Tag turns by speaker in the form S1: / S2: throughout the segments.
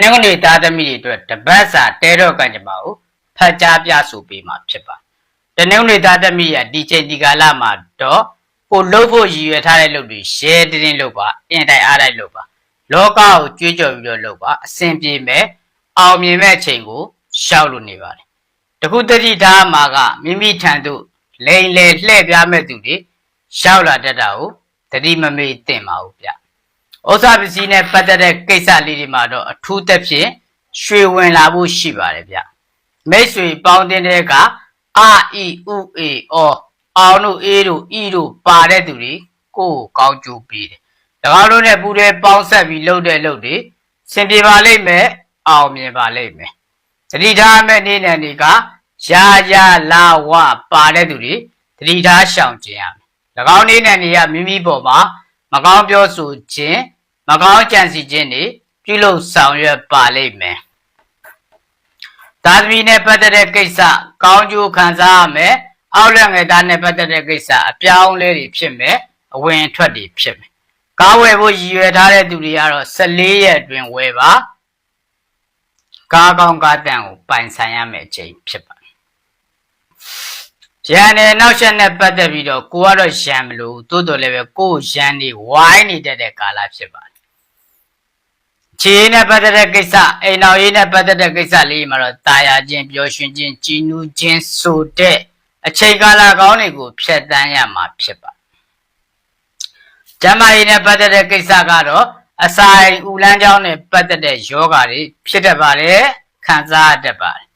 S1: နင်္ဂနွေသားသမီးတွေအတွက်တပတ်စာတဲတော့ကံကြမ္မာကိုဖတ်ကြားပြဆိုပေးမှာဖြစ်ပါတယ်တနင်္ဂနွေသားသမီးရဒီချိန်ဒီကာလမှာတော့ကိုလှုပ်ဖို့ရည်ရွယ်ထားတဲ့လုပ်တွေရဲတင်းတင်းလုပ်ပါအင်တိုင်အားတိုက်လုပ်ပါလောကကိုကြွေးကြော်ပြီးတော့လုပ်ပါအဆင်ပြေမဲ့အောင်မြင်မဲ့အချိန်ကိုရှောက်လို့နေပါတယ်တခုတတိထားမှာကမိမိထံသို့လိန်လေလှည့်ပြားမဲ့သူတွေရှောက်လာတတ်တာကိုတတိမမေ့သင့်ပါဘူးဗျ ဥစ္စာပစ္စည်းနဲ့ပတ်သက်တဲ့ကိစ္စလေးတွေမှာတော့အထူးသဖြင့်ရွှေဝင်လာဖို့ရှိပါတယ်ဗျမိတ်ဆွေပေါင်းတင်တဲ့ကအာအီဥအေအောအောင်တို့အေးတို့ဤတို့ပါတဲ့သူတွေကိုယ်ကိုကောင်းကျိုးပေးတယ်၎င်းတို့နဲ့ပူတဲ့ပေါင်းဆက်ပြီးလှုပ်တဲ့လှုပ်တွေစင်ပြေပါလိမ့်မယ်အောင်မြင်ပါလိမ့်မယ်သတိထားမဲ့နေ့နဲ့နေ့ကရာရာလာဝပါတဲ့သူတွေသတိထားရှောင်ကျင်ရမယ်၎င်းနေ့နဲ့နေ့ကမိမိပေါ်မှာ မကောင်းပြောဆိုခြင်းမကောင်းကြံစီခြင်းတွေပြုလုပ်ဆောင်ရွက်ပါလိမ့်မယ်။သာသမီနဲ့ပတ်သက်တဲ့ကိစ္စကောင်းကျိုးခံစားရမယ်။အောက်လက်ငယ်သားနဲ့ပတ်သက်တဲ့ကိစ္စအပြောင်းအလဲတွေဖြစ်မယ်။အဝင်အထွက်တွေဖြစ်မယ်။ကားဝယ်ဖို့ရည်ရွယ်ထားတဲ့သူတွေကတော့14ရက်အတွင်းဝယ်ပါ။ကားကောင်းကားတန်ကိုပိုင်ဆိုင်ရမယ့်အချိန်ဖြစ်ပါတယ်။ ရန်နဲ့နောက်ဆက်နဲ့ပတ်သက်ပြီးတော့ကိုကတော့ရန်မလို့တိုးတော်လည်းပဲကိုယ်ရန်နေဝိုင်းနေတတ်တဲ့ကာလဖြစ်ပါတယ်။ခြေနဲ့ပတ်သက်တဲ့ကိစ္စအိမ်တော်ရေးနဲ့ပတ်သက်တဲ့ကိစ္စလေးမှာတော့တာယာခြင်းပျော်ရွှင်ခြင်းကြည်နူးခြင်းဆိုတဲ့အချိန်ကာလကောင်းတွေကိုဖျက်ဆီးရမှာဖြစ်ပါတယ်။ကျမ်းမာရေးနဲ့ပတ်သက်တဲ့ကိစ္စကတော့အစာအိမ်ဥလန်းကြောင်းနဲ့ပတ်သက်တဲ့ယောဂါတွေဖြစ်တတ်ပါတယ်ခံစားရတတ်ပါတယ်။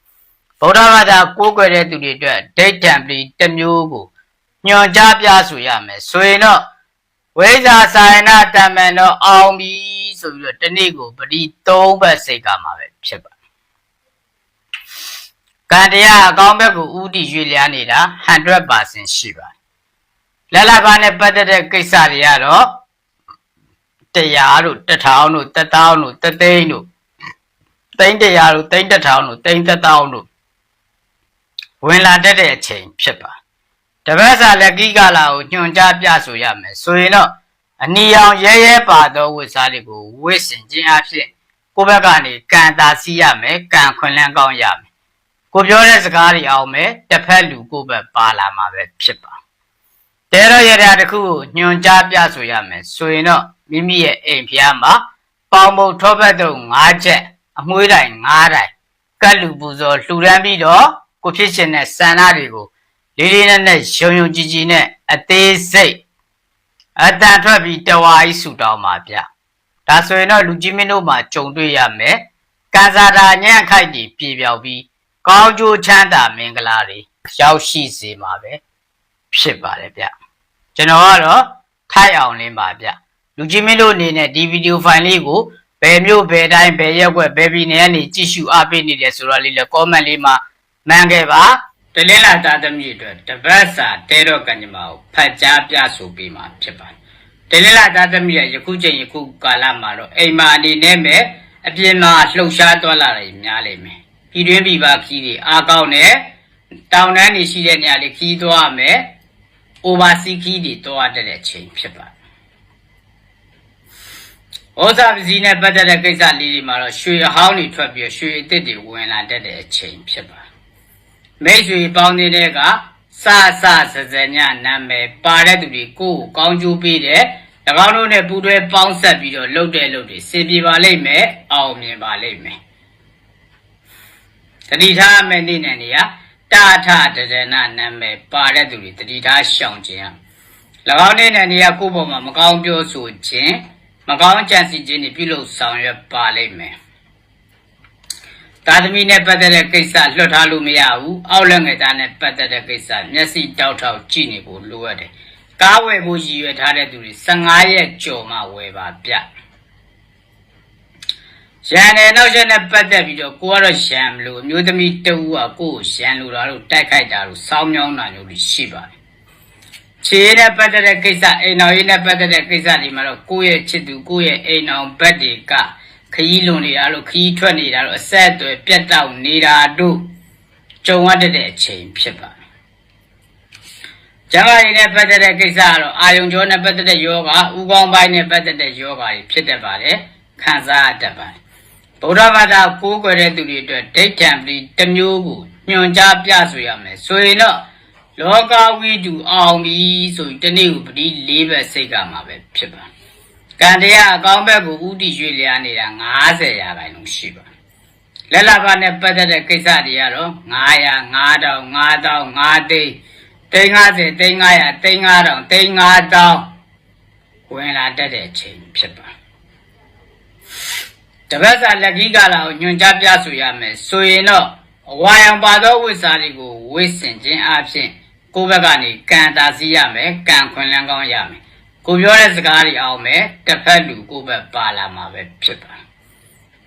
S1: ဗုဒ္ဓဘာသာကိုးကွယ်တဲ့သူတွေအတွက်ဒိဋ္ဌံပလီတစ်မျိုးကိုညွှန်ကြားပြဆိုရမယ်ဆိုရင်တော့ဝိဇ္ဇာစာယနာတမန်တော့အောင်ပြီဆိုပြီးတော့ဒီနေ့ကိုပတိ၃ဘက်စိတ်ကမှာပဲဖြစ်ပါတယ်ကံတရားအကောင်းဘက်ကိုဥတီရွေ့လျားနေတာ100%ရှိပါတယ်လက်လဘာနဲ့ပတ်သက်တဲ့ကိစ္စတွေကတော့တရားတို့တထောင်တို့တထောင်တို့တသိန်းတို့သိန်းတရားတို့သိန်းတထောင်တို့သိန်းတထောင်တို့ ဝင်လာတတ်တဲ့အချိန်ဖြစ်ပါတပတ်စာလက်ကြီးကာလာကိုညွှန်ကြားပြဆိုရမယ်ဆိုရင်တော့အနီရောင်ရဲရဲပါသောဝတ်စားတွေကိုဝတ်ဆင်ခြင်းအဖြစ်ကိုယ့်ဘက်ကနေကံသာစီးရမယ်ကံခွန်လန်းကောင်းရမယ်ကိုပြောတဲ့စကားတွေအောင်မယ်တစ်ဖက်လူကိုယ့်ဘက်ပါလာမှာပဲဖြစ်ပါတဲတော့ရတာတစ်ခုကိုညွှန်ကြားပြဆိုရမယ်ဆိုရင်တော့မိမိရဲ့အိမ်ဖျားမှာပေါင်မုံထောပတ်တုံ၅ချက်အမွှေးတိုင်၅တိုင်ကတ်လူပူဇော်လှူဒန်းပြီးတော့ ကိုဖြစ်ရှင်တဲ့စန္ဒတွေကိုလေးလေးနက်နက်ရုံရုံကြည်ကြည်နဲ့အသေးစိတ်အတန်ထွက်ပြီးတဝါကြီးဆူတောင်းပါဗျဒါဆိုရင်တော့လူကြီးမင်းတို့မှာကြုံတွေ့ရမယ်ကံစားတာညံ့ခိုက်တွေပြေပြောက်ပြီးကောင်းကျိုးချမ်းသာမင်္ဂလာတွေရောက်ရှိစေမှာပဲဖြစ်ပါတယ်ဗျကျွန်တော်ကတော့ထိုက်အောင်လင်းပါဗျလူကြီးမင်းတို့အနေနဲ့ဒီဗီဒီယိုဖိုင်လေးကိုဘယ်မျိုးဘယ်တိုင်းဘယ်ရက်ွက်ဘယ်ပြည်နယ်ကနေကြည့်ရှုအားပေးနေတယ်ဆိုတော့လေးလည်း comment လေးမှာ မှန်ခဲ့ပါတလင်းလာသားသမီးအတွက်တပတ်စာတဲတော့ကံကြမ္မာကိုဖတ်ကြားပြဆိုပေးမှာဖြစ်ပါတယ်တလင်းလာသားသမီးရဲ့ယခုချိန်ယခုကာလမှာတော့အိမ်မာအနေနဲ့မဲ့အပြင်မှာလှုပ်ရှားသွားလာတယ်များလိမ့်မယ်ပြည်တွင်းပြည်ပခီးတွေအားကောင်းတယ်တောင်တန်းနေရှိတဲ့နေရာလေးခီးသွားမယ် oversea ခီးတွေတွားတတ်တဲ့ချိန်ဖြစ်ပါတယ်ဩဇာပစ္စည်းနဲ့ပတ်သက်တဲ့ကိစ္စလေးတွေမှာတော့ရွှေအဟောင်းတွေထွက်ပြီးရွှေအစ်စ်တွေဝင်လာတတ်တဲ့အချိန်ဖြစ်ပါ မိတ်ဆွေပေါင်းနေတဲ့ကစစစစညနာမည်ပါတဲ့သူတွေကိုယ်ကိုကောင်းကျိုးပေးတဲ့၎င်းတို့နဲ့ပူးတွဲပေါင်းဆက်ပြီးတော့လှုပ်တဲ့လှုပ်တွေစင်ပြေပါလိမ့်မယ်အောင်မြင်ပါလိမ့်မယ်တတိထားမဲ့နေ့နဲ့နေရတာထတရဏနာမည်ပါတဲ့သူတွေတတိထားရှောင်ခြင်း၎င်းနေ့နဲ့နေရကိုယ့်ဘောမှာမကောင်းပြောဆိုခြင်းမကောင်းကြံစီခြင်းတွေပြုလုပ်ဆောင်ရွက်ပါလိမ့်မယ်။ တာသမီနဲ့ပတ်သက်တဲ့ကိစ္စလွတ်ထားလို့မရဘူး။အောက်လက်ငယ်သားနဲ့ပတ်သက်တဲ့ကိစ္စမျက်စိတောက်ထောက်ကြည့်နေဖို့လိုအပ်တယ်။ကားဝယ်ဖို့ရည်ရွယ်ထားတဲ့သူတွေ15ရက်ကြော်မှဝယ်ပါဗျ။ရန်နဲ့နောက်ချက်နဲ့ပတ်သက်ပြီးတော့ကိုကတော့ရန်မလို့အမျိုးသမီးတဦးကကိုကိုရန်လို့တာလို့တိုက်ခိုက်တာလို့စောင်းမြောင်းတာမျိုးတွေရှိပါတယ်ခြေနဲ့ပတ်သက်တဲ့ကိစ္စအိမ်အောင်ရေးနဲ့ပတ်သက်တဲ့ကိစ္စတွေမှာတော့ကိုယ့်ရဲ့ချစ်သူကိုယ့်ရဲ့အိမ်အောင်ဘက်တွေက ခရီးလွန်နေတာလို့ခရီးထွက်နေတာလို့အဆက်အသွယ်ပြတ်တောက်နေတာတို့ကြုံရတဲ့အချိန်ဖြစ်ပါတယ်။ကျမ်းမာရေးနဲ့ပတ်သက်တဲ့ကိစ္စကတော့အာယုံကြောနဲ့ပတ်သက်တဲ့ယောဂဥကောင်းပိုင်းနဲ့ပတ်သက်တဲ့ယောဂတွေဖြစ်တတ်ပါတယ်။ခံစားရတတ်ပါတယ်။ဗုဒ္ဓဘာသာကိုးကွယ်တဲ့သူတွေအတွက်ဒိဋ္ဌံပတိတစ်မျိုးကိုညွှန်ကြားပြဆိုရမယ်ဆိုရင်တော့လောကဝိတုအောင်ပြီဆိုရင်တနေ့ကိုပတိ၄ဘက်စိတ်ကမှာပဲဖြစ်ပါ ကံတရားအကောင်းဘက်ကိုဥတီရွေ့လျားနေတာ90ရာခိုင်နှုန်းရှိပါလက်လာပါနဲ့ပတ်သက်တဲ့ကိစ္စတွေကတော့900 9000 9000 5သိန်းသိန်း50သိန်း900သိန်း9000သိန်း9000ဝင်လာတတ်တဲ့အချိန်ဖြစ်ပါတပတ်စာလက်ကြီးကလာကိုညွန်ကြားပြဆိုရမယ်ဆိုရင်တော့အဝါရောင်ပါသောဝိစာတွေကိုဝိစင်ခြင်းအပြင်ကိုယ့်ဘက်ကနေကံတာစီရမယ်ကံခွင်လန်းကောင်းရမယ် ကိုပြောတဲ့စကားတွေအောင်မယ်တစ်ဖက်လူကိုယ့်ဘက်ပါလာမှာပဲဖြစ်ပါ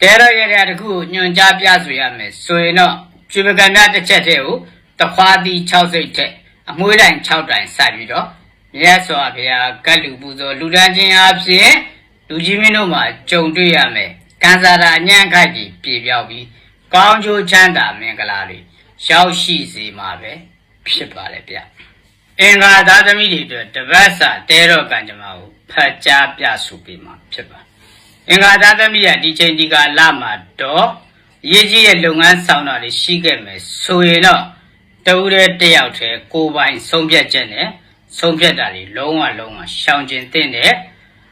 S1: တဲတော့ရတဲ့တခုကိုညွန်ကြားပြဆိုရမယ်ဆိုရင်တော့ကျွေးပကံများတစ်ချက်တည်းကိုတခွားသီး6စိတ်ထက်အမွှေးတိုင်6တိုင်စိုက်ပြီးတော့မြတ်စွာဘုရားကတ်လူပူဇော်လူတန်းခြင်းအပြင်လူကြီးမင်းတို့မှာကြုံတွေ့ရမယ်ကံစားတာအညံ့ခိုက်ကြီးပြေပြောက်ပြီးကောင်းကျိုးချမ်းသာမင်္ဂလာတွေရောက်ရှိစေမှာပဲဖြစ်ပါလေဗျ အင်္ဂါသာသမီတွေအတွက်တပတ်စာတဲတော့ကံကြမ္မာကိုဖတ်ကြားပြဆိုပေးမှာဖြစ်ပါအင်္ဂါသာသမီးကဒီချိန်ဒီကလာမှာတော့ရေးကြီးရဲ့လုပ်ငန်းဆောင်တာတွေရှိခဲ့မယ်ဆိုရင်တော့တူတဲ့တယောက်တည်းကိုယ်ပိုင်ဆုံးဖြတ်ချက်နဲ့ဆုံးဖြတ်တာတွေလုံးဝလုံးဝရှောင်ကျဉ်သင့်တဲ့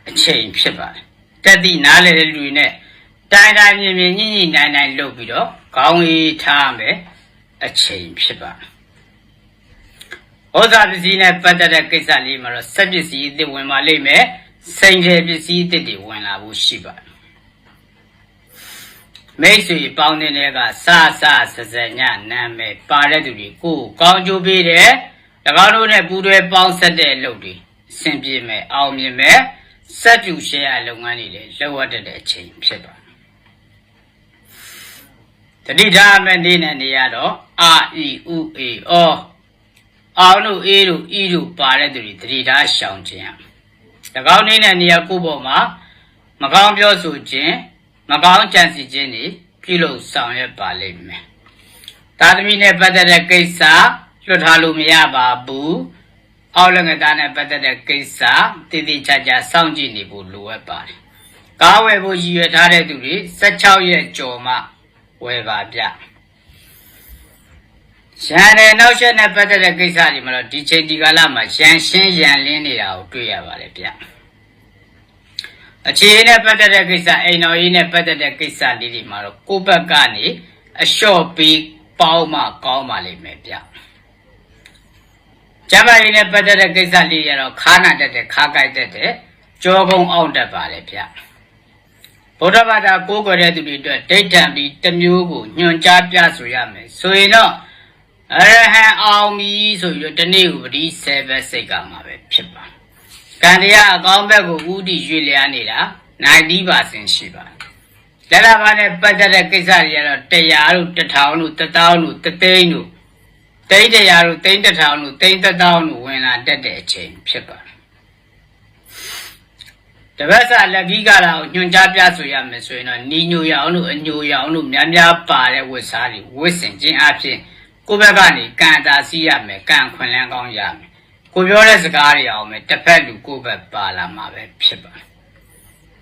S1: အချိန်ဖြစ်ပါတယ်တက်သည့်နားလေတဲ့လူတွေနဲ့တိုင်တိုင်မြင်မြင်ညှိညှိနိုင်နိုင်လုပ်ပြီးတော့ခေါင်းကြီးထားမယ်အချိန်ဖြစ်ပါတယ် ဩဇာပစ္စည်းနဲ့ပတ်သက်တဲ့ကိစ္စလေးမှာတော့စက်ပစ္စည်းအသစ်ဝင်ပါလိမ့်မယ်စိန်တယ်ပစ္စည်းအသစ်တွေဝင်လာဖို့ရှိပါတယ်မိတ်ဆွေပေါင်းတဲ့တွေကစစစစညနာမည်ပါတဲ့သူတွေကိုကောင်းကျိုးပေးတယ်၎င်းတို့နဲ့ပူးတွဲပေါင်းဆက်တဲ့အလုပ်တွေအဆင်ပြေမယ်အောင်မြင်မယ်စက်ပြူရှယ်ယာလုပ်ငန်းတွေလည်းလှုပ်ဝတ်တဲ့အချိန်ဖြစ်ပါတယ်တတိထားမဲ့နေနဲ့နေရတော့အာအီဥအေအော အောင်တို့အေးတို့ဤတို့ပါတဲ့သူတွေတတိထားရှောင်ခြင်း၎င်းနေနဲ့နေရာကိုပေါ်မှာမကောင်းပြောဆိုခြင်းမကောင်းကြံစီခြင်းတွေပြုလုပ်ဆောင်ရွက်ပါလိမ့်မယ်သာသမီနဲ့ပတ်သက်တဲ့ကိစ္စလွတ်ထားလို့မရပါဘူးအောက်လည်းငသားနဲ့ပတ်သက်တဲ့ကိစ္စတည်တည်ချာချာစောင့်ကြည့်နေဖို့လိုအပ်ပါတယ်ကားဝယ်ဖို့ရည်ရွယ်ထားတဲ့သူတွေ16ရက်ကြော်မှဝယ်ပါဗျ ရန်တဲ့နောက်ဆက်နဲ့ပတ်သက်တဲ့ကိစ္စတွေမှာတော့ဒီချိန်ဒီကာလမှာရန်ရှင်းရန်လင်းနေတာကိုတွေ့ရပါတယ်ဗျအခြေအနေနဲ့ပတ်သက်တဲ့ကိစ္စအိမ်တော်ရေးနဲ့ပတ်သက်တဲ့ကိစ္စလေးတွေမှာတော့ကိုယ့်ဘက်ကနေအလျှော့ပြီးပေါင်းမှကောင်းပါလိမ့်မယ်ဗျကျမကြီးနဲ့ပတ်သက်တဲ့ကိစ္စလေးရတော့ခါနာတက်တဲ့ခါကြိုက်တက်တဲ့ကြောကုံအောင်တက်ပါလေဗျဗုဒ္ဓဘာသာကိုးကွယ်တဲ့သူတွေအတွက်ဒိဋ္ဌံပြီးတစ်မျိုးကိုညွှန်ကြားပြဆိုရမယ်ဆိုရင်တော့ အရဟံအောင်ပြီဆိုပြီးတော့ဒီနေ့ကိုပတိ7စိတ်ကမှာပဲဖြစ်ပါကံတရားအကောင်းဘက်ကိုဥတီရွေ့လျားနေတာ90%ရှိပါလက်လာပါနဲ့ပတ်သက်တဲ့ကိစ္စတွေကတော့တရားတို့တထောင်တို့တထောင်တို့တသိန်းတို့တိတ်တရားတို့တိတ်တထောင်တို့တိတ်တထောင်တို့ဝင်လာတတ်တဲ့အချိန်ဖြစ်ပါတပတ်စာလက်ကြီးကလာကိုညွှန်ကြားပြဆိုရမယ်ဆိုရင်တော့နီညိုရအောင်လို့အညိုရအောင်လို့များများပါတဲ့ဝတ်စားတွေဝတ်ဆင်ခြင်းအပြင် ကိုယ့်ဘက်ကနေကံတာစီးရမယ်ကံခွင်လန်းကောင်းရမယ်ကိုပြောတဲ့စကားတွေအောင်မယ်တစ်ဖက်လူကိုယ့်ဘက်ပါလာမှာပဲဖြစ်ပါ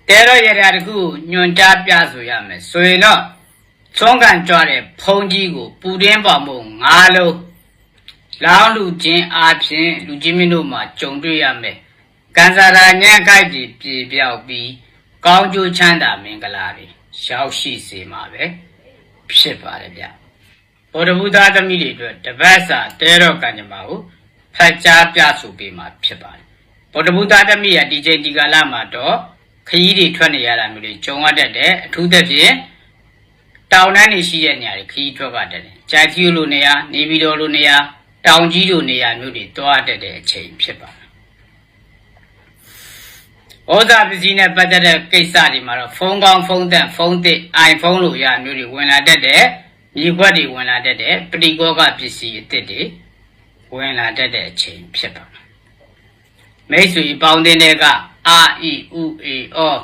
S1: တဲတော့ရတဲ့တခုညွန်ကြားပြဆိုရမယ်ဆိုရင်တော့သုံးကန်ကြွတဲ့ဖုံးကြီးကိုပူတင်းပေါမို့ငါလုံးလောင်းလူချင်းအပြင်လူကြီးမင်းတို့မှာကြုံတွေ့ရမယ်ကံစားရာညံ့ခိုက်ကြီးပြေပြောက်ပြီးကောင်းကျိုးချမ်းသာမင်္ဂလာတွေရောက်ရှိစေမှာပဲဖြစ်ပါတယ်ဗျ ဗုဒ္ဓဘုရားသမီးတွေအတွက်တပတ်စာတဲတော့ကံကြမ္မာကိုဖတ်ကြားပြဆိုပေးမှာဖြစ်ပါတယ်ဗုဒ္ဓဘုရားသမီးရဒီချိန်ဒီကာလမှာတော့ခရီးတွေထွက်နေရတာမျိုးတွေကြုံရတတ်တယ်အထူးသဖြင့်တောင်တန်းတွေရှိတဲ့နေရာတွေခရီးထွက်ပါတတ်တယ်ကြာကျူးလိုနေရာနေပြည်တော်လိုနေရာတောင်ကြီးလိုနေရာမျိုးတွေတွားတတ်တဲ့အချိန်ဖြစ်ပါတယ်ဩဇာပစ္စည်းနဲ့ပတ်သက်တဲ့ကိစ္စတွေမှာတော့ဖုန်းကောင်းဖုန်းသက်ဖုန်းသစ် iPhone လိုရမျိုးတွေဝင်လာတတ်တယ် မြေခွက်တွေဝင်လာတတ်တယ်ပရိကောကပစ္စည်းအသစ်တွေဝင်လာတတ်တဲ့အချိန်ဖြစ်ပါမိတ်ဆွေပေါင်းတဲ့ကအာအီဥအေအော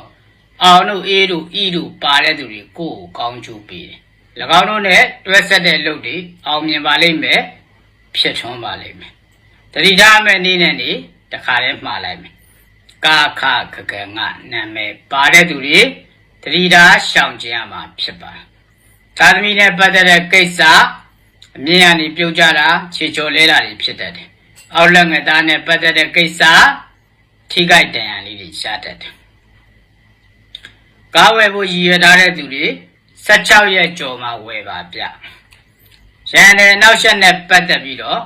S1: အောင်တို့အေးတို့ဤတို့ပါတဲ့သူတွေကိုယ်ကိုကောင်းကျိုးပေးတယ်၎င်းတို့နဲ့တွဲဆက်တဲ့လုပ်တွေအောင်မြင်ပါလိမ့်မယ်ဖြစ်ထွန်းပါလိမ့်မယ်တတိထားမဲ့နည်းနဲ့နေတခါတည်းမှားလိုက်မယ်ကာခခကငနာမည်ပါတဲ့သူတွေတတတိထားရှောင်ကျင်ရမှာဖြစ်ပါတယ် သာသမီနဲ့ပတ်သက်တဲ့ကိစ္စအမြင်အရပြုတ်ကြတာခြေချော်လဲတာတွေဖြစ်တတ်တယ်အောက်လက်ငသားနဲ့ပတ်သက်တဲ့ကိစ္စထိခိုက်ဒဏ်ရာလေးတွေရှားတတ်တယ်ကားဝယ်ဖို့ရည်ရွယ်ထားတဲ့သူတွေ16ရက်ကြော်မှဝယ်ပါဗျရန်တယ်နောက်ဆက်နဲ့ပတ်သက်ပြီးတော့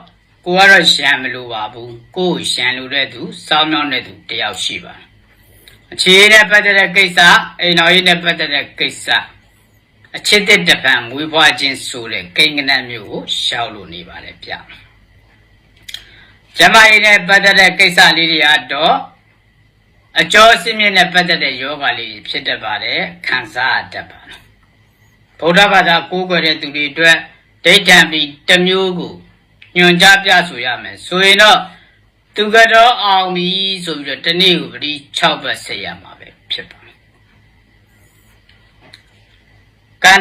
S1: ကိုကတော့ရှမ်းမလို့ပါဘူးကိုကိုရှမ်းလို့တဲ့သူစောင်းမြောင်းတဲ့သူတယောက်ရှိပါတယ်အခြေနဲ့ပတ်သက်တဲ့ကိစ္စအိမ်တော်ရေးနဲ့ပတ်သက်တဲ့ကိစ္စ အချစ်တဲ့တပံမွေးဖွားခြင်းဆိုတဲ့ကိန်းကနတ်မျိုးကိုရှောက်လို့နေပါတယ်ဗျကျမကြီးနဲ့ပတ်သက်တဲ့ကိစ္စလေးတွေကတော့အကျော်အစင်းမြင့်နဲ့ပတ်သက်တဲ့ယောဂလေးတွေဖြစ်တတ်ပါတယ်ခံစားရတတ်ပါတယ်ဗုဒ္ဓဘာသာကိုးကွယ်တဲ့သူတွေအတွက်ဒိဋ္ဌံပြီးတစ်မျိုးကိုညွန်ကြားပြဆိုရမယ်ဆိုရင်တော့သူကတော့အောင်ပြီဆိုပြီးတော့တနေ့ကိုပတိ6ဘတ်ဆက်ရမှာပဲဖြစ်ပါ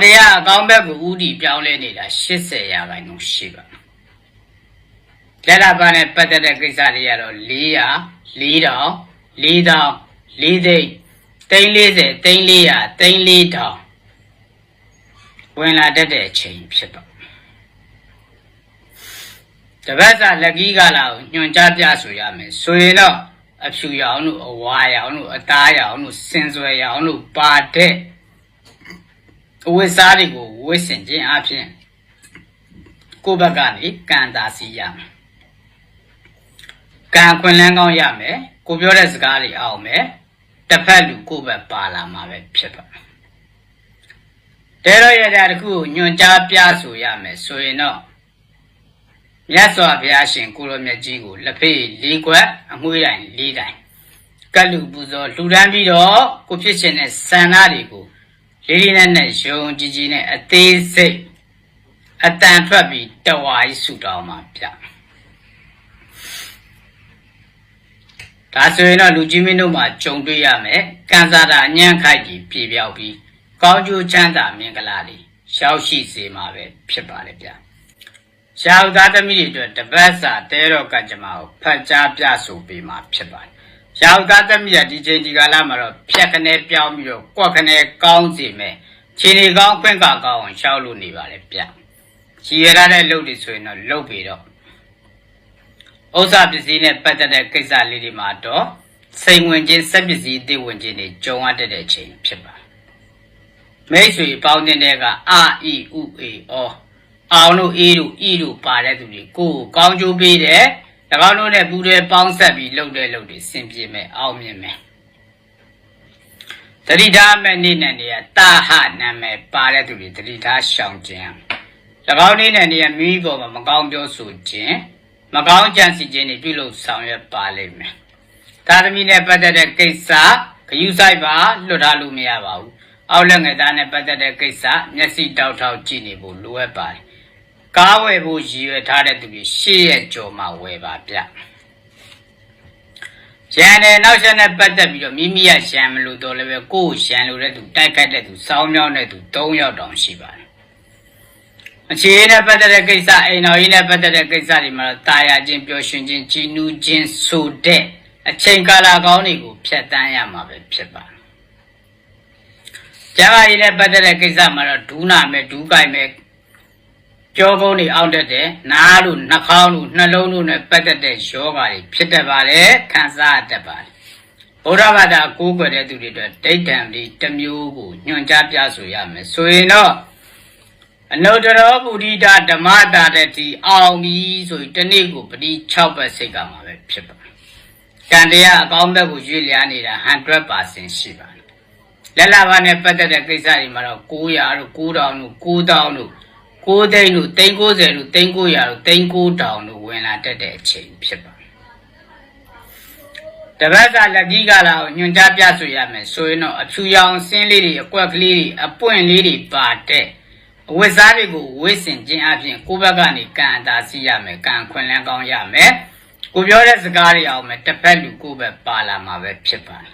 S1: တယ်ကံတရားအကောင်းဘက်ကိုဥတီပြောင်းလဲနေတာ80ရာခိုင်နှုန်းရှိပါတယ်လက်လာပါနဲ့ပတ်သက်တဲ့ကိစ္စတွေကတော့400 4000 4000 4သိန်းသိန်း40သိန်း400သိန်း4000ဝင်လာတတ်တဲ့အချိန်ဖြစ်ပါတပတ်စာလက်ကြီးကလာကိုညွန်ကြားပြဆိုရမယ်ဆိုရင်တော့အဖြူရောင်တို့အဝါရောင်တို့အသားရောင်တို့စင်စွယ်ရောင်တို့ပါတဲ့ အဝတ်စားတွေကိုဝတ်ဆင်ခြင်းအပြင်ကိုယ့်ဘက်ကနေကံတာစီရမယ်ကံခွင်လန်းကောင်းရမယ်ကိုပြောတဲ့စကားတွေအောင်မယ်တစ်ဖက်လူကိုယ့်ဘက်ပါလာမှာပဲဖြစ်ပါတဲတော့ရတဲ့တခုကိုညွန်ကြားပြဆိုရမယ်ဆိုရင်တော့မြတ်စွာဘုရားရှင်ကိုရောမြတ်ကြီးကိုလက်ဖေးလေးခွက်အမွှေးတိုင်းလေးတိုင်းကတ်လူပူဇော်လှူဒန်းပြီးတော့ကိုဖြစ်ရှင်တဲ့ဆန္ဒတွေကို လေးလေးနက်နက်ယုံကြည်ကြည်နဲ့အသေးစိတ်အတန်ထွက်ပြီးတဝါကြီးဆူတောင်းမှာဗျဒါဆိုရင်တော့လူကြီးမင်းတို့မှာကြုံတွေ့ရမယ်ကံစားတာအညံ့ခိုက်ကြီးပြေပြောက်ပြီးကောင်းကျိုးချမ်းသာမင်္ဂလာတွေရှောက်ရှိစေမှာပဲဖြစ်ပါလေဗျရှားဥသားသမီးတွေအတွက်တပတ်စာတဲတော်ကကြမ္မာကိုဖတ်ကြားပြဆိုပေးမှာဖြစ်ပါတယ်။ ရှားဥသားသမီးကဒီချိန်ဒီကာလမှာတော့ဖြက်ခနဲပြောင်းပြီးတော့ကွက်ခနဲကောင်းစီမယ်။ခြေနေကောင်းခွင့်ကကောင်းအောင်ရှောက်လို့နေပါလေဗျ။ခြေရရတဲ့လုပ်တွေဆိုရင်တော့လုပ်ပြီးတော့ဥစ္စာပစ္စည်းနဲ့ပတ်သက်တဲ့ကိစ္စလေးတွေမှာတော့စိန်ဝင်ခြင်းစက်ပစ္စည်းအသေးဝင်ခြင်းတွေကြုံရတဲ့အချိန်ဖြစ်ပါတယ်။မိတ်ဆွေပေါင်းတဲ့ကအာအီဥအေအောအောင်တို့အေးတို့ဤတို့ပါတဲ့သူတွေကိုကိုကောင်းကျိုးပေးတယ်၎ င်းတို့နဲ့ပူးတွဲပေါင်းဆက်ပြီးလှုပ်တဲ့လှုပ်တွေဆင်ပြေမယ်အောင်မြင်မယ်တတိထားမဲ့နေ့နဲ့နေရတာဟနာမည်ပါတဲ့သူတွေတတိထားရှောင်ခြင်း၎င်းနေ့နဲ့နေရမိပေါ်မှာမကောင်းပြောဆိုခြင်းမကောင်းကြံစီခြင်းတွေပြုလုပ်ဆောင်ရွက်ပါလိမ့်မယ်သာသမီနဲ့ပတ်သက်တဲ့ကိစ္စဂယုဆိုင်ပါလွတ်ထားလို့မရပါဘူးအောက်လက်ငယ်သားနဲ့ပတ်သက်တဲ့ကိစ္စမျက်စိတောက်ထောက်ကြည့်နေဖို့လိုအပ်ပါတယ် ကားဝယ်ဖို့ရည်ရွယ်ထားတဲ့သူတွေရှေ့ရက်ကြော်မှဝယ်ပါဗျရန်တယ်နောက်ဆက်နဲ့ပတ်သက်ပြီးတော့မိမိရရန်မလို့တော့လည်းပဲကိုယ်ရန်လို့တဲ့သူတိုက်ခိုက်တဲ့သူစောင်းမြောင်းတဲ့သူ၃ယောက်တောင်ရှိပါတယ်အခြေအနေနဲ့ပတ်သက်တဲ့ကိစ္စအိမ်တော်ကြီးနဲ့ပတ်သက်တဲ့ကိစ္စတွေမှာတော့တာယာချင်းပျော်ရွှင်ခြင်းကြည်နူးခြင်းဆိုတဲ့အချိန်ကာလကောင်းတွေကိုဖျက်ဆီးရမှာပဲဖြစ်ပါတယ်ကျမကြီးနဲ့ပတ်သက်တဲ့ကိစ္စမှာတော့ဒူးနာမယ်ဒူးကြိုက်မယ် ကြောကုန်းတွေအောက်တက်တဲ့နားလို့နှာခေါင်းလို့နှလုံးလို့နဲ့ပတ်သက်တဲ့ယောဂါတွေဖြစ်တတ်ပါတယ်ခံစားတတ်ပါတယ်ဘုရားဘာသာကိုးကွယ်တဲ့သူတွေအတွက်ဒိဋ္ဌံလေးတစ်မျိုးကိုညွှန်ကြားပြဆိုရမယ်ဆိုရင်တော့အနုတ္တရောပုရိဒဓမ္မတာတဲ့ဒီအောင်ပြီဆိုရင်တနေ့ကိုပတိ6ဘက်စိတ်ကမှာပဲဖြစ်ပါတယ်ကံတရားအကောင်းဘက်ကိုရွေ့လျားနေတာ100%ရှိပါတယ်လက်လာပါနဲ့ပတ်သက်တဲ့ကိစ္စတွေမှာတော့900တို့9000တို့9000တို့ 6သိန်းတို့သိန်း90တို့သိန်း900တို့သိန်း9000တို့ဝင်လာတတ်တဲ့အချိန်ဖြစ်ပါတပတ်ကလက်ကြီးကလာကိုညွန်ကြားပြဆိုရမယ်ဆိုရင်တော့အဖြူရောင်ဆင်းလေးတွေအကွက်ကလေးတွေအပွင့်လေးတွေပါတဲ့အဝတ်စားတွေကိုဝတ်ဆင်ခြင်းအပြင်ကိုယ့်ဘက်ကနေကံအသာစီရမယ်ကံခွင်လန်းကောင်းရမယ်ကိုပြောတဲ့စကားတွေအောင်မယ်တစ်ဖက်လူကိုယ့်ဘက်ပါလာမှာပဲဖြစ်ပါတယ်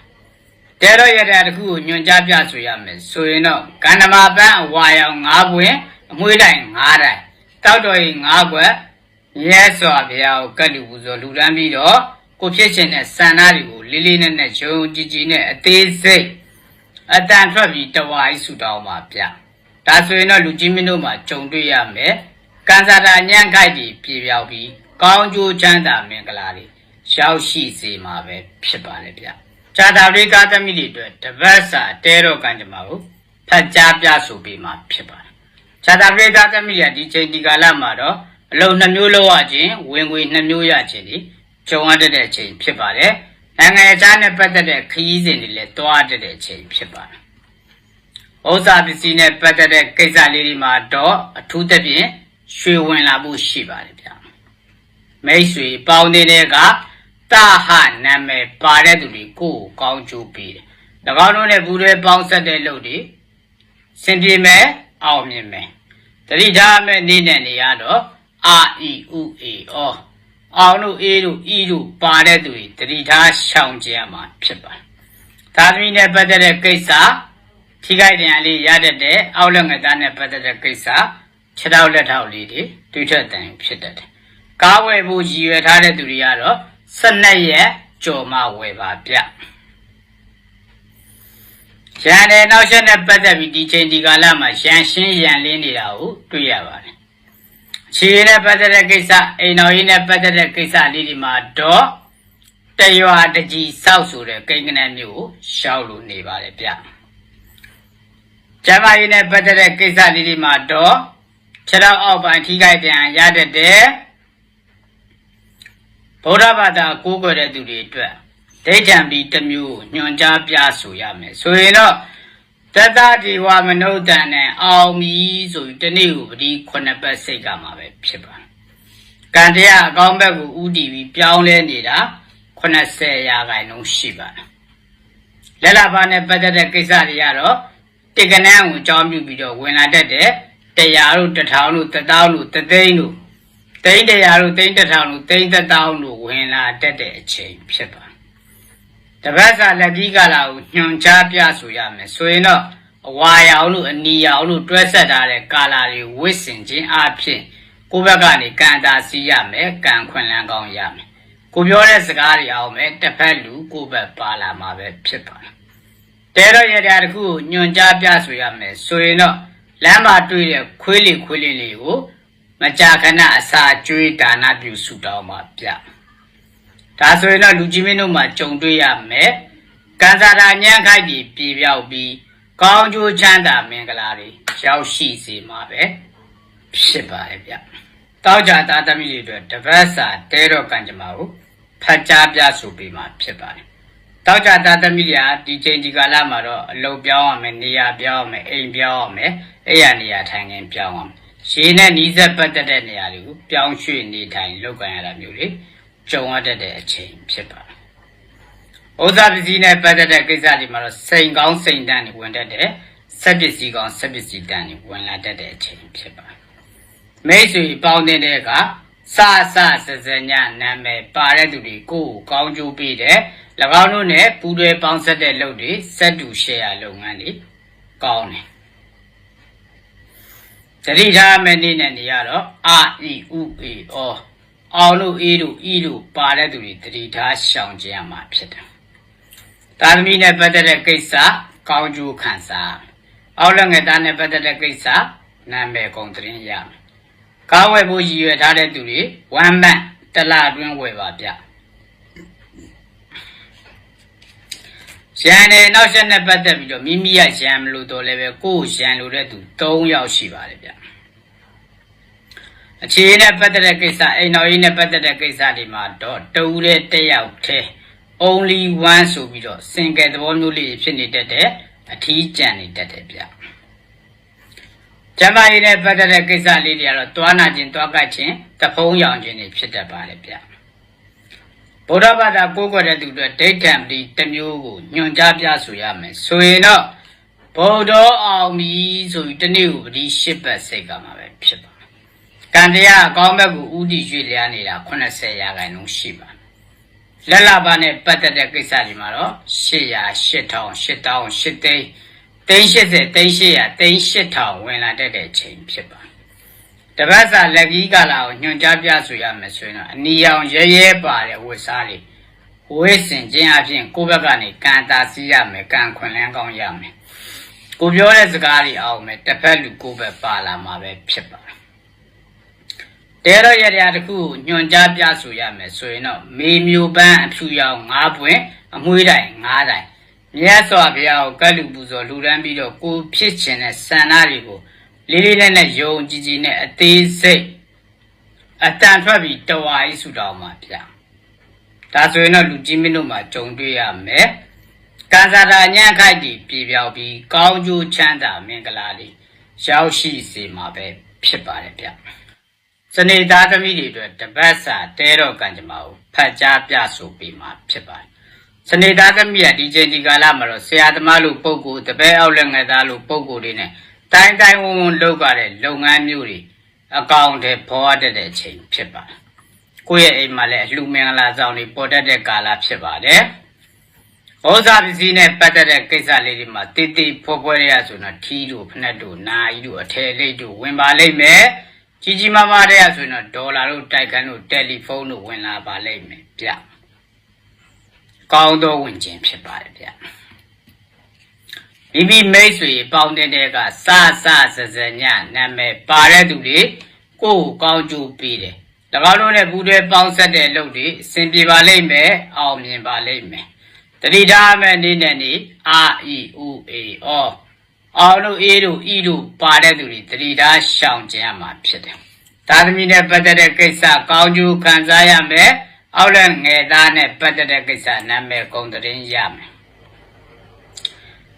S1: တဲတော့ရတဲ့တခုကိုညွန်ကြားပြဆိုရမယ်ဆိုရင်တော့ကန္ဓမာပန်းအဝါရောင်၅ပွင့် အမွှေးတိုင်၅တိုင်တောက်တော်ရင်၅ကွက်ရဲစွာဘုရားကိုကတ်လူပူဇော်လူတန်းပြီးတော့ကိုဖြစ်ရှင်တဲ့စန္ဒတွေကိုလေးလေးနက်နက်ယုံကြည်ကြည်နဲ့အသေးစိတ်အတန်ထွက်ပြီးတဝါကြီးဆူတောင်းပါဗျဒါဆိုရင်တော့လူကြီးမင်းတို့မှာကြုံတွေ့ရမယ်ကန်စာတာညံ့ခိုက်ကြီးပြေပြောက်ပြီးကောင်းကျိုးချမ်းသာမင်္ဂလာတွေရောက်ရှိစေမှာပဲဖြစ်ပါလေဗျဇာတာရိကာသမီးတွေအတွက်တပတ်စာတဲတော်ကံကြမ္မာကိုဖတ်ကြားပြဆိုပေးမှာဖြစ်ပါ တယ်ဇာတာရိကာသမီးရဒီချိန်ဒီကာလမှာတော့အလုံးနှမျိုးလောက်ရခြင်းဝင်ငွေနှမျိုးရခြင်းဒီကြုံရတဲ့အချိန်ဖြစ်ပါတယ်နိုင်ငံခြားနဲ့ပတ်သက်တဲ့ခရီးစဉ်တွေလည်းတွားတဲ့အချိန်ဖြစ်ပါတယ်ဥစ္စာပစ္စည်းနဲ့ပတ်သက်တဲ့ကိစ္စလေးတွေမှာတော့အထူးသဖြင့်ရွှေဝင်လာဖို့ရှိပါတယ်ဗျာမိတ်ဆွေပေါင်းနေတဲ့ကတာဟနာမည်ပါတဲ့သူတွေကိုယ်ကိုကောင်းကျိုးပေးတယ်၎င်းတို့နဲ့ဘူးတွေပေါင်းဆက်တဲ့လုပ်တွေစင်ပြေမယ် အောင်မြင်မယ်တတိထားမဲ့နေ့နဲ့နေရတော့အာအီဥအေအောအောင်တို့အေးတို့ဤတို့ပါတဲ့သူတွေတတိထားရှောင်ကြရမှာဖြစ်ပါတယ်သာသမီနဲ့ပတ်သက်တဲ့ကိစ္စထိခိုက်တယ်လေးရတတ်တဲ့အောက်လက်ငယ်သားနဲ့ပတ်သက်တဲ့ကိစ္စခြေထောက်လက်ထောက်လေးတွေတွေးထွက်တယ်ဖြစ်တတ်တယ်ကားဝယ်ဖို့ရည်ရွယ်ထားတဲ့သူတွေကတော့12ရက်ကြော်မှဝယ်ပါဗျ ရန်တဲ့နောက်ဆက်နဲ့ပတ်သက်ပြီးဒီချိန်ဒီကာလမှာရန်ရှင်းရန်လင်းနေတာကိုတွေ့ရပါတယ်ခြေနဲ့ပတ်သက်တဲ့ကိစ္စအိမ်တော်ကြီးနဲ့ပတ်သက်တဲ့ကိစ္စလေးဒီမှာတော့တရွာတကြီးစောက်ဆိုတဲ့ကိန်းကနန်းမျိုးကိုရှောက်လို့နေပါတယ်ဗျကျမကြီးနဲ့ပတ်သက်တဲ့ကိစ္စလေးဒီမှာတော့ခြေတော်အောက်ပိုင်းထိခိုက်ပြန်ရတတ်တဲ့ဗုဒ္ဓဘာသာကိုးကွယ်တဲ့သူတွေအတွက် ဒိဋ္ဌံပြီးတစ်မျိုးညွန်ကြားပြဆိုရမယ်ဆိုရင်တော့တတတိဝမနုဿန်နဲ့အောင်မီဆိုပြီးတနေ့ကိုပတိခုနှစ်ပတ်စိတ်ကမှာပဲဖြစ်ပါကံတရားအကောင်းဘက်ကိုဥတည်ပြီးပြောင်းလဲနေတာ80ရာခိုင်နှုန်းရှိပါတယ်လက်လာပါနဲ့ပတ်သက်တဲ့ကိစ္စတွေကတော့တိကနန်းကိုအကြောင်းပြုပြီးတော့ဝင်လာတတ်တဲ့တရားတို့တထောင်တို့တသောင်းတို့တသိန်းတို့တိန်းတရားတို့တိန်းတစ်ထောင်တို့တိန်းတစ်သောင်းတို့ဝင်လာတတ်တဲ့အချိန်ဖြစ်ပါ တပတ်စာလက်ကြီးကလာကိုညွန်ချပြဆိုရမယ်ဆိုရင်တော့အဝါရောင်လို့အနီရောင်လို့တွဲဆက်ထားတဲ့ကာလာတွေဝစ်စင်ခြင်းအဖြစ်ကိုယ့်ဘက်ကနေကံတာစီရမယ်ကံခွင်လန်းကောင်းရမယ်ကိုပြောတဲ့စကားတွေအောင်မယ်တစ်ဖက်လူကိုယ့်ဘက်ပါလာမှာပဲဖြစ်ပါတယ်တဲတော့ရတဲ့တခုကိုညွန်ချပြဆိုရမယ်ဆိုရင်တော့လမ်းမှာတွေ့တဲ့ခွေးလေးခွေးလေးလေးကိုမကြာခဏအစာကျွေးဒါနပြုဆုတောင်းပါဗျ ဒါဆိုရင်တော့လူကြီးမင်းတို့မှာကြုံတွေ့ရမယ်ကံစားတာညံ့ခိုက်ပြီးပြေပြောက်ပြီးကောင်းကျိုးချမ်းသာမင်္ဂလာတွေရောက်ရှိစေမှာပဲဖြစ်ပါရဲ့ဗျတောက်ကြသားသမီးတွေအတွက်တပတ်စာတဲတော့ကံကြမ္မာကိုဖတ်ကြားပြဆိုပေးမှာဖြစ်ပါတယ်တောက်ကြသားသမီးတွေကဒီချိန်ဒီကာလမှာတော့အလုပ်ပြောင်းရမယ်နေရာပြောင်းရမယ်အိမ်ပြောင်းရမယ်အဲ့ရနေရာထိုင်ခင်းပြောင်းရမယ်ရှည်နဲ့နီးစပ်ပတ်သက်တဲ့နေရာတွေကိုပြောင်းရွှေ့နေထိုင်လုပ်ကိုင်ရတာမျိုးတွေ ကြုံရတတ်တဲ့အချိန်ဖြစ်ပါတယ်။ဥစ္စာပစ္စည်းနဲ့ပတ်သက်တဲ့ကိစ္စတွေမှာတော့စိန်ကောင်းစိန်တန်းတွေဝင်တတ်တဲ့ဆက်ပစ္စည်းကောင်းဆက်ပစ္စည်းတန်းတွေဝင်လာတတ်တဲ့အချိန်ဖြစ်ပါတယ်။မိတ်ဆွေပေါင်းတဲ့ကစစစစညနာမည်ပါတဲ့သူတွေကိုယ်ကောင်းကျိုးပေးတဲ့၎င်းတို့နဲ့ပူးတွဲပေါင်းဆက်တဲ့လုပ်တွေစက်တူရှယ်ယာလုပ်ငန်းတွေကောင်းတယ်တတိထားမဲ့နေ့နဲ့နေရတော့အာအီဥအေအော အောင်လို့အေးတို့ဤတို့ပါတဲ့သူတွေတတိထားရှောင်ကြရမှာဖြစ်တယ်။သာသမီနဲ့ပတ်သက်တဲ့ကိစ္စကောင်းကျိုးခံစားအောက်လက်ငယ်သားနဲ့ပတ်သက်တဲ့ကိစ္စနာမည်ကုန်သတင်းရမယ်။ကားဝယ်ဖို့ရည်ရွယ်ထားတဲ့သူတွေဝမ်းမန့်တလအတွင်းဝယ်ပါဗျ။ရန်နဲ့နောက်ဆက်နဲ့ပတ်သက်ပြီးတော့မိမိရရန်မလို့တော့လည်းပဲကိုယ်ရန်လို့တဲ့သူ၃ယောက်ရှိပါတယ်ဗျ အခြေနဲ့ပတ်သက်တဲ့ကိစ္စအိမ်တော်ကြီးနဲ့ပတ်သက်တဲ့ကိစ္စတွေမှာတော့တူတဲ့တစ်ယောက်တည်း only one ဆိုပြီးတော့ single သဘောမျိုးလေးဖြစ်နေတတ်တဲ့အထီးကျန်နေတတ်တယ်ဗျကျမကြီးနဲ့ပတ်သက်တဲ့ကိစ္စလေးတွေကတော့တွားနာခြင်းတွားကတ်ခြင်းတဖုံးရောင်ခြင်းတွေဖြစ်တတ်ပါတယ်ဗျဗုဒ္ဓဘာသာကိုးကွယ်တဲ့သူတွေဒိဋ္ဌံဒီတစ်မျိုးကိုညွန်ကြားပြဆိုရမယ်ဆိုရင်တော့ဗုဒ္ဓအောင်ပြီဆိုပြီးတနေ့ကိုပတိရှစ်ပတ်စိတ်ကမှာပဲဖြစ်ပါ ကံတရားအကောင်းဘက်ကိုဥတည်ရွေ့လျားနေတာ80ရာခိုင်နှုန်းရှိပါလက်လာပါနဲ့ပတ်သက်တဲ့ကိစ္စတွေမှာတော့800 8000 8000 8သိန်းသိန်း80သိန်း800သိန်း8000ဝင်လာတတ်တဲ့ချိန်ဖြစ်ပါတပတ်စာလက်ကြီးကလာကိုညွှန်ကြားပြဆိုရမယ်ဆိုရင်တော့အနီရောင်ရဲရဲပါတဲ့ဝတ်စားလေးဝေးစင်ခြင်းအပြင်ကိုယ့်ဘက်ကနေကံတာစီးရမယ်ကံခွင်လန်းကောင်းရမယ်ကိုပြောတဲ့စကားတွေအောင်မယ်တစ်ဖက်လူကိုယ်ပဲပါလာမှာပဲဖြစ်ပါတယ် တဲတော့ရရတခုညွန်ကြားပြဆိုရမယ်ဆိုရင်တော့မေမျိုးပန်းအဖြူရောင်၅ပွင့်အမွှေးတိုင်၅တိုင်မြတ်စွာဘုရားကိုကတ်လူပူဇော်လူရန်ပြီးတော့ကိုဖြစ်ခြင်းတဲ့ဆန္ဒတွေကိုလေးလေးနက်နက်ယုံကြည်ကြည်နဲ့အသေးစိတ်အတန်ထွက်ပြီးတဝါကြီးဆူတောင်းမှာဗျာဒါဆိုရင်တော့လူကြီးမင်းတို့မှာကြုံတွေ့ရမယ်ကံစားတာညံ့ခိုက်တည်ပြေပြောက်ပြီး ကောင်းကျိုးချမ်းသာမင်္ဂလာလေးရောက်ရှိစေမှာပဲဖြစ်ပါတယ်ဗျာ စနေသားသမီးတွေအတွက်တပတ်စာတဲတော့ကံကြမ္မာကိုဖတ်ကြားပြဆိုပေးမှာဖြစ်ပါတယ်စနေသားသမီးကဒီချိန်ဒီကာလမှာတော့ဆရာသမားလိုပုံကိုတပည့်အောက်လက်ငယ်သားလိုပုံကိုလေးနဲ့တိုင်းတိုင်းဝုံဝုံလုပ်ကြတဲ့လုပ်ငန်းမျိုးတွေအကောင့်တွေပေါ်ရတဲ့အချိန်ဖြစ်ပါတယ်ကိုယ့်ရဲ့အိမ်မှာလည်းအလှမင်္ဂလာဆောင်တွေပေါ်တတ်တဲ့ကာလဖြစ်ပါတယ်ဩဇာပစ္စည်းနဲ့ပတ်သက်တဲ့ကိစ္စလေးတွေမှာတိတိဖွယ်ဖွယ်ရဆိုတော့ထီးတို့ဖနက်တို့နာရီတို့အထည်လိပ်တို့ဝင်ပါလိမ့်မယ် ကြီးကြီးမားမားတဲ့ရဆိုရင်တော့ဒေါ်လာတို့တိုက်ခန်းတို့တယ်လီဖုန်းတို့ဝင်လာပါလိမ့်မယ်ဗျကောင်းသောဝင်ခြင်းဖြစ်ပါတယ်ဗျမိမိမိတ်ဆွေပေါင်းတဲ့တဲ့ကစစစစညနာမည်ပါတဲ့သူတွေကိုယ်ကိုကောင်းကျိုးပေးတယ်၎င်းတို့နဲ့ဘူးတွေပေါင်းဆက်တဲ့လုပ်တွေအဆင်ပြေပါလိမ့်မယ်အောင်မြင်ပါလိမ့်မယ်တတိထားမဲ့နေနဲ့နေအာအီဥအေအော အောင်တို့အေးတို့ဤတို့ပါတဲ့သူတွေတတိထားရှောင်ကျင်ရမှာဖြစ်တယ်သာသမီနဲ့ပတ်သက်တဲ့ကိစ္စကောင်းကျိုးခံစားရမယ်အောက်လက်ငယ်သားနဲ့ပတ်သက်တဲ့ကိစ္စနာမည်ကုန်တရင်ရမယ်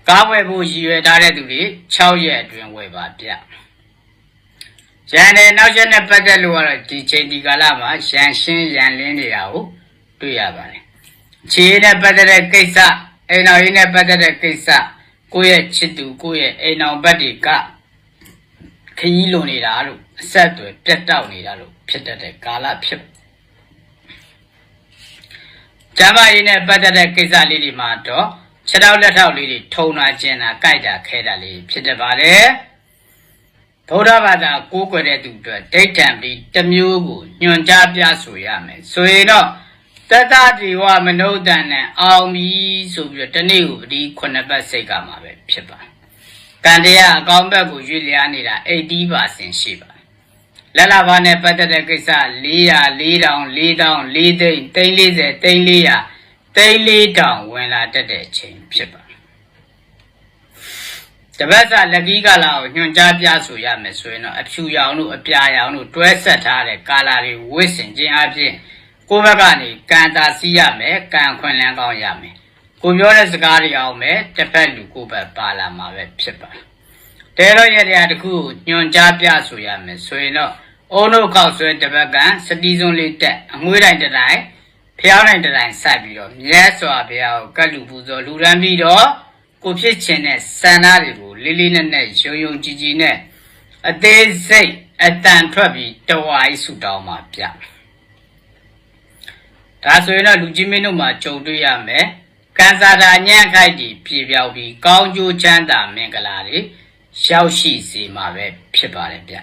S1: ကားဝယ်ဖို့ရည်ရွယ်ထားတဲ့သူတွေ6ရက်အတွင်းဝယ်ပါဗျရန်နဲ့နောက်ရက်နဲ့ပတ်သက်လို့ကတော့ဒီချိန်ဒီကာလမှာရန်ရှင်းရန်လင်းနေတာကိုတွေ့ရပါတယ်ခြေနဲ့ပတ်သက်တဲ့ကိစ္စအိမ်တော်ရေးနဲ့ပတ်သက်တဲ့ကိစ္စ ကိုယ့်ရဲ့ချစ်သူကိုယ့်ရဲ့အိမ်တော်ဘက်တွေကခရီးလွန်နေတာလို့အဆက်အသွယ်ပြတ်တောက်နေတာလို့ဖြစ်တတ်တဲ့ကာလဖြစ်ကျမ်းမာရေးနဲ့ပတ်သက်တဲ့ကိစ္စလေးတွေမှာတော့ခြေထောက်လက်ထောက်လေးတွေထုံတာကျင်တာကြိုက်တာခဲတာလေးဖြစ်တတ်ပါတယ်ဗုဒ္ဓဘာသာကိုးကွယ်တဲ့သူတွေဒိဋ္ဌံပြီးတစ်မျိုးကိုညွန်ကြားပြဆိုရမယ်ဆိုရင်တော့ တတတိဝမနုဿန်နဲ့အောင်ပြီဆိုပြီးတော့တနေ့ကိုဒီခုနှစ်ပတ်စိတ်ကမှာပဲဖြစ်ပါတယ်ကံတရားအကောင်းဘက်ကိုရွေ့လျားနေတာ80%ရှိပါတယ်လက်လာဘာနဲ့ပတ်သက်တဲ့ကိစ္စ400 4000 4000 4သိန်း340 340 34000ဝင်လာတတ်တဲ့အချိန်ဖြစ်ပါတယ်တပတ်စာလက်ကြီးကာလာကိုညွှန်ကြားပြဆိုရမယ်ဆိုရင်တော့အဖြူရောင်တို့အပြာရောင်တို့တွဲဆက်ထားတဲ့ကာလာတွေဝစ်စင်ခြင်းအပြင် ကိုယ့်ဘက်ကနေကံတာစီးရမယ်ကံခွင့်လန်းကောင်းရမယ်ကိုပြောတဲ့စကားတွေအောင်မယ်တစ်ဖက်လူကိုယ့်ဘက်ပါလာမှာပဲဖြစ်ပါတယ်တဲတော့ရတဲ့တခုကိုညွှန်ကြားပြဆိုရမယ်ဆိုရင်တော့အုံတို့ခောက်ဆွဲတစ်ဘက်ကစတီးစုံလေးတက်အမွှေးတိုင်းတစ်တိုင်းဖျောင်းတိုင်းတစ်တိုင်းစိုက်ပြီးတော့မြဲစွာဘုရားကိုကတ်လူပူဇော်လူရန်ပြီးတော့ကိုဖြစ်ခြင်းတဲ့စန္ဒတွေကိုလေးလေးနက်နက်ယုံယုံကြည်ကြည်နဲ့အသေးစိတ်အတန်ထွက်ပြီးတဝါကြီးဆူတောင်းမှာဗျ ဒါဆိုရင်တော့လူကြီးမင်းတို့မှာကြုံတွေ့ရမယ်ကံစားတာညံ့ခိုက်တီပြေပြောက်ပြီးကောင်းကျိုးချမ်းသာမင်္ဂလာတွေရောက်ရှိစေမှာပဲဖြစ်ပါတယ်ဗျ